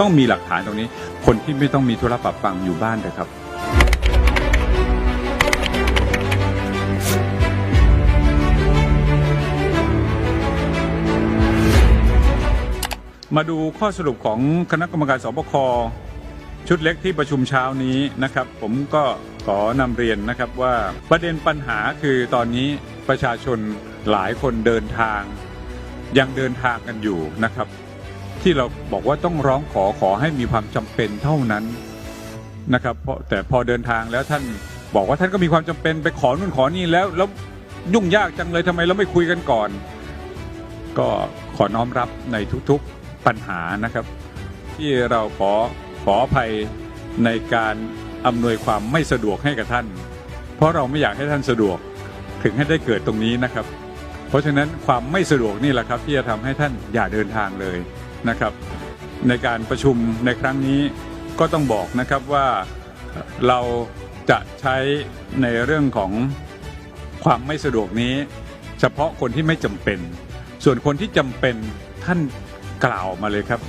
ต้องมีหลักฐานตรงนี้ คนที่ไม่ต้องมีธุระปรับปังอยู่บ้านเถอะครับ มาดูข้อสรุปของคณะกรรมการสบคชุดเล็กที่ประชุมเช้านี้นะครับ ผมก็ขอนำเรียนนะครับว่าประเด็นปัญหาคือตอนนี้ประชาชนหลายคนเดินทาง ยังเดินทางกันอยู่นะครับ ที่เราบอกว่าต้องร้องขอขอให้มีความจำเป็นเท่านั้นนะครับเพราะแต่พอเดินทางแล้วท่านบอกว่าท่านก็มีความจำเป็นไปขอนู่นขอนี่แล้วแล้วยุ่งยากจังเลยทำไมเราไม่คุยกันก่อน ก็ขอน้อมรับในทุกๆปัญหานะครับ ที่เราขอขออภัยในการอำนวยความไม่สะดวกให้กับท่าน เพราะเราไม่อยากให้ท่านสะดวกถึงให้ได้เกิดตรงนี้นะครับ เพราะฉะนั้นความไม่สะดวกนี่แหละครับ ที่จะทำให้ท่านอย่าเดินทางเลย นะครับในการประชุมในครั้งนี้ก็ต้องบอกนะครับว่าเราจะใช้ในเรื่องของความไม่สะดวกนี้ เฉพาะคนที่ไม่จำเป็น ส่วนคนที่จำเป็นท่านกล่าวมาเลยครับ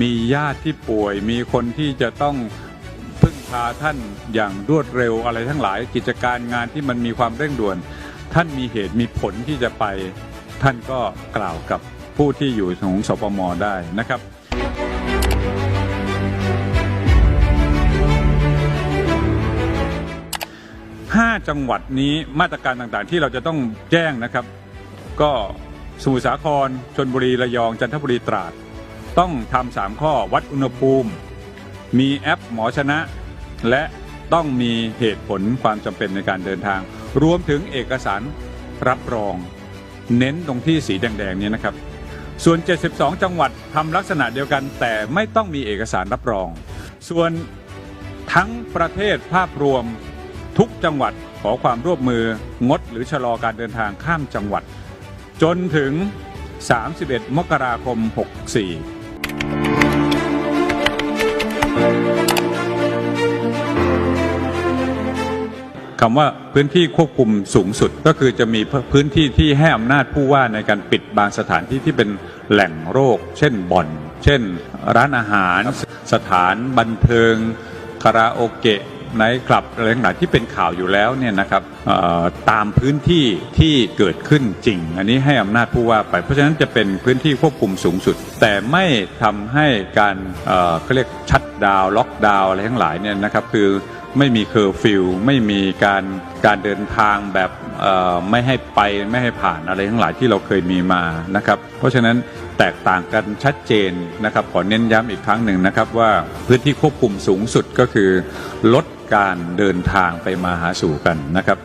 มีญาติที่ป่วย มีคนที่จะต้องพึ่งพาท่านอย่างรวดเร็วอะไรทั้งหลายกิจการงานที่มันมีความเร่งด่วน ท่านมีเหตุมีผลที่จะไป ท่านก็กล่าวกับ ผู้ที่อยู่ของสปมได้นะครับห้าจังหวัดนี้มาตรการต่างๆ ที่เราจะต้องแจ้งนะครับ ก็สมุทรสาครชนบุรีระยองจันทบุรีตราด ต้องทำสามข้อวัดอุณหภูมิ มีแอปหมอชนะ และต้องมีเหตุผลความจำเป็นในการเดินทาง รวมถึงเอกสารรับรอง เน้นตรงที่สีแดงๆนี้นะครับ ส่วน 72 จังหวัดทำลักษณะเดียวกัน แต่ไม่ต้องมีเอกสารรับรอง ส่วนทั้งประเทศภาพรวมทุกจังหวัดขอความร่วมมืองดหรือชะลอการเดินทางข้ามจังหวัด จนถึง 31 มกราคม 64 คำว่าพื้นที่ควบคุมสูงสุด ก็คือจะมีพื้นที่ที่ให้อำนาจผู้ว่าในการปิดบางสถานที่ที่เป็นแหล่งโรค เช่นบ่อน เช่น ร้านอาหาร สถานบันเทิงคาราโอเกะไนท์คลับอะไรต่างๆที่เป็นข่าวอยู่แล้วเนี่ยนะครับตามพื้นที่ที่เกิดขึ้นจริง อันนี้ให้อำนาจผู้ว่าไป เพราะฉะนั้นจะเป็นพื้นที่ควบคุมสูงสุด แต่ไม่ทำให้การเขาเรียกชัดดาวล็อกดาวอะไรทั้งหลายเนี่ยนะครับคือ ไม่มีเคอร์ฟิวไม่มีการการเดินทางแบบไม่ให้ไปไม่ให้ผ่านอะไรทั้งหลายที่เราเคยมีมานะครับเพราะฉะนั้นแตกต่างกันชัดเจนนะครับขอเน้นย้ำอีกครั้งหนึ่งนะครับว่าพื้นที่ควบคุมสูงสุดก็คือลดการเดินทางไปมาหาสู่กันนะครับ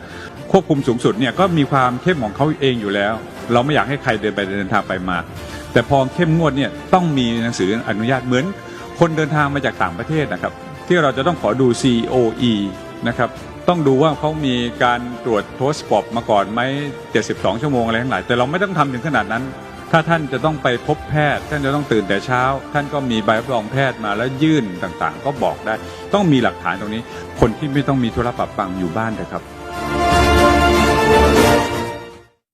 ควบคุมสูงสุดเนี่ยก็มีความเข้มของเขาเองอยู่แล้ว เราไม่อยากให้ใครเดินไปเดินทางไปมา แต่พอเข้มงวดเนี่ยต้องมีหนังสืออนุญาตเหมือนคนเดินทางมาจากต่างประเทศนะครับ ที่เราจะต้องขอดู COE นะครับต้องดูว่าเขามีการตรวจโทสปอบมาก่อนไหม72 ชั่วโมงอะไรทั้งหลาย แต่เราไม่ต้องทำถึงขนาดนั้น ถ้าท่านจะต้องไปพบแพทย์ ท่านจะต้องตื่นแต่เช้า ท่านก็มีใบรับรองแพทย์มาแล้วยื่นต่างๆ ก็บอกได้ ต้องมีหลักฐานตรงนี้ คนที่ไม่ต้องมีธุระปรับปังอยู่บ้านเถอะครับ